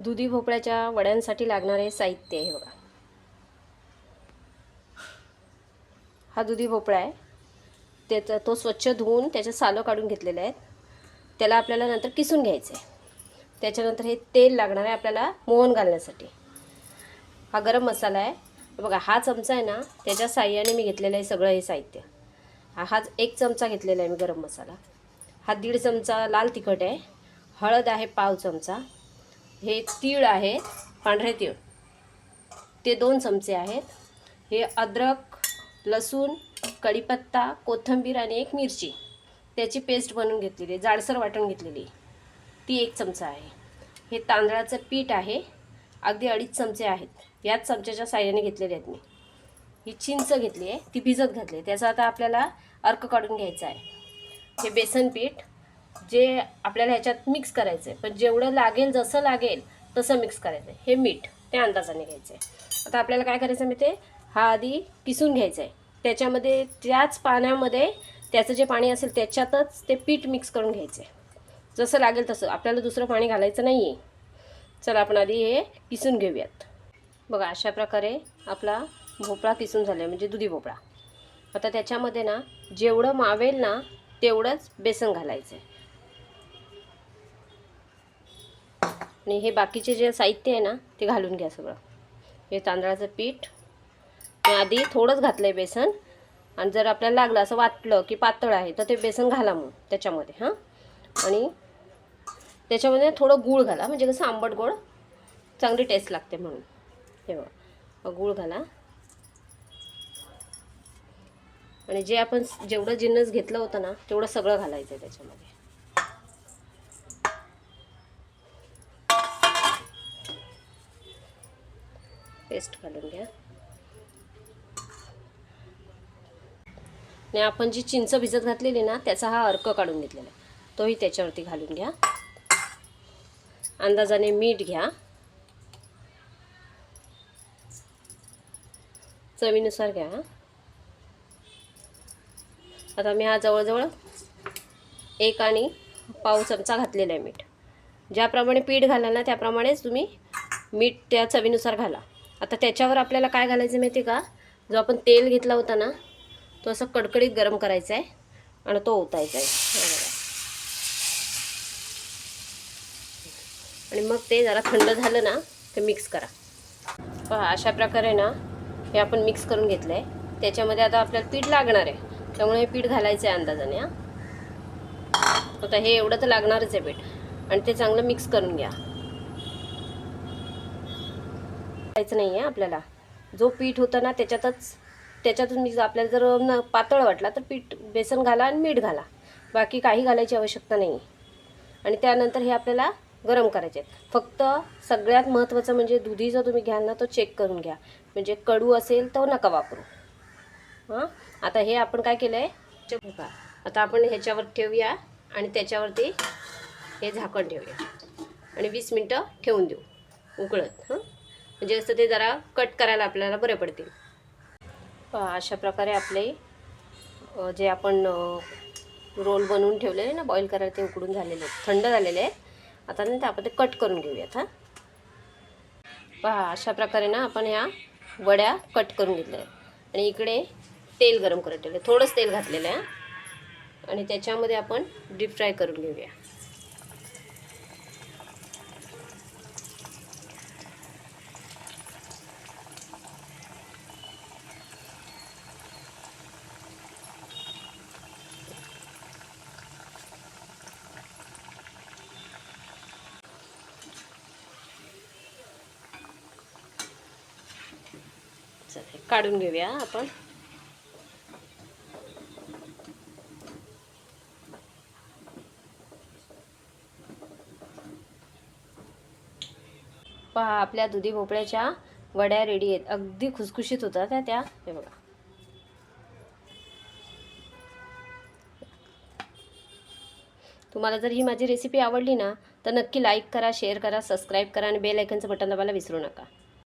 दुधी भोपळ्याच्या वड्यांसाठी लागणारे साहित्य आहे हे बघा. हा दुधी भोपळा आहे. त्याचा तो स्वच्छ धुवून त्याच्या सालं काढून घेतलेले आहेत. त्याला आपल्याला नंतर किसून घ्यायचं आहे त्याच्यानंतर हे तेल लागणार आहे आपल्याला मोहन घालण्यासाठी. हा गरम मसाला आहे. बघा हा चमचा आहे ना त्याच्या साह्याने मी घेतलेलं आहे सगळं हे साहित्य. हा हाच एक चमचा घेतलेला आहे मी गरम मसाला. हा दीड चमचा लाल तिखट आहे. हळद आहे पाव चमचा. हे तीळ आहे पांढरे तीळ. ते दोन चमचे आहेत. हे अद्रक लसूण कढीपत्ता कोथिंबीर आणि एक मिरची. त्याची पेस्ट बनवून घेतलेली आहे जाडसर वाटून घेतलेली ती एक चमचा आहे. हे तांदळाचं पीठ आहे. अगदी अडीच चमचे आहेत. याच चमच्याच्या साह्याने घेतलेले आहेत मी. ही चिंच घेतली आहे ती भिजत घातली आहे. त्याचा आता आपल्याला अर्क काढून घ्यायचा आहे. हे बेसन पीठ जे आपल्याला ह्याच्यात मिक्स करायचं आहे पण जेवढं लागेल जसं लागेल तसं मिक्स करायचं आहे हे मीठ त्या अंदाजाने घ्यायचं आहे आता आपल्याला काय करायचं आहे ते हा आधी किसून घ्यायचं आहे त्याच्यामध्ये त्याच पाण्यामध्ये त्याचं जे पाणी असेल त्याच्यातच ते पीठ मिक्स करून घ्यायचं आहे जसं लागेल तसं. आपल्याला दुसरं पाणी घालायचं नाही आहे चला आपण आधी हे किसून घेऊयात. बघा अशा प्रकारे आपला भोपळा किसून झाला आहे म्हणजे दुधी भोपळा. आता त्याच्यामध्ये ना जेवढं मावेल ना तेवढंच बेसन घालायचं आहे आणि हे बाकीचे जे साहित्य आहे ना ते घालून घ्या सगळं. हे तांदळाचं पीठ. मी आधी थोडंच घातलं आहे बेसन. आणि जर आपल्याला लागलं असं वाटलं की पातळ आहे तर ते बेसन घाला मग त्याच्यामध्ये हां. आणि त्याच्यामध्ये थोडं गूळ घाला म्हणजे कसं आंबट गोड चांगली टेस्ट लागते म्हणून. हे बघा. गूळ घाला. आणि जे आपण जेवढं जिन्नस घेतलं होतं ना तेवढं सगळं घालायचं आहे त्याच्यामध्ये. पेस्ट घालून घ्या. आणि आपण जी चिंच भिजत घातलेली ना त्याचा हा अर्क काढून घेतलेला तोही त्याच्यावरती घालून घ्या. अंदाजाने मीठ घ्या. चवीनुसार घ्या. आता मी हा जवळजवळ एक आणि पाव चमचा घातलेला आहे मीठ. ज्याप्रमाणे पीठ घालाल ना त्याप्रमाणेच तुम्ही मीठ त्या चवीनुसार घाला. आता त्याच्यावर आपल्याला काय घालायचं माहिती का? जो आपण तेल घेतला होता ना तो असं कडकडीत गरम करायचा आहे आणि तो ओतायचा आहे आणि मग ते जरा थंड झालं ना ते मिक्स करा. पहा अशा प्रकारे ना हे आपण मिक्स करून घेतलं आहे त्याच्यामध्ये आता आपल्याला पीठ लागणार आहे. त्यामुळे हे पीठ घालायचं आहे अंदाजाने हां. आता हे एवढं तर लागणारच आहे पीठ. आणि ते चांगलं मिक्स करून घ्या. टाकायचं नाही आहे आपल्याला. जो पीठ होतं ना त्याच्यातच त्याच्यातून मी आपल्याला जर न पातळ वाटला तर पीठ बेसन घाला आणि मीठ घाला. बाकी काही घालायची आवश्यकता नाही आणि त्यानंतर हे आपल्याला गरम करायचे आहेत फक्त सगळ्यात महत्त्वाचं म्हणजे दुधी जर तुम्ही घ्याल ना तो चेक करून घ्या. म्हणजे कडू असेल तर नका वापरू. हां? आता हे आपण काय केलं आहे आता आपण ह्याच्यावर ठेवूया आणि त्याच्यावरती हे झाकण ठेवूया. आणि वीस मिनटं ठेवून देऊ. उकळत. हां? म्हणजे असं ते जरा कट करायला आपल्याला बरे पडतील. पहा, अशा प्रकारे आपले जे आपण रोल बनवून ठेवलेले ना बॉईल करायला ते उकडून झालेले आहेत. थंड झालेले आहेत. आता नंतर आपण ते कट करून घेऊयात हां. पहा अशा प्रकारे ना आपण ह्या वड्या कट करून घेतल्या आहेत. आणि इकडे तेल गरम करत ठेवलं थोडंच तेल घातलेलं आहे. आणि त्याच्यामध्ये आपण डीप फ्राय करून घेऊया चला हे काढून घेऊया आपण. पहा आपल्या दुधी भोपळ्याच्या वड्या रेडी आहेत. अगदी खुसखुशीत होतात त्या त्या. हे बघा. तुम्हाला जर ही माझी रेसिपी आवडली ना तर नक्की लाईक करा शेअर करा सबस्क्राईब करा आणि बेल आयकनचं बटन दाबायला विसरू नका.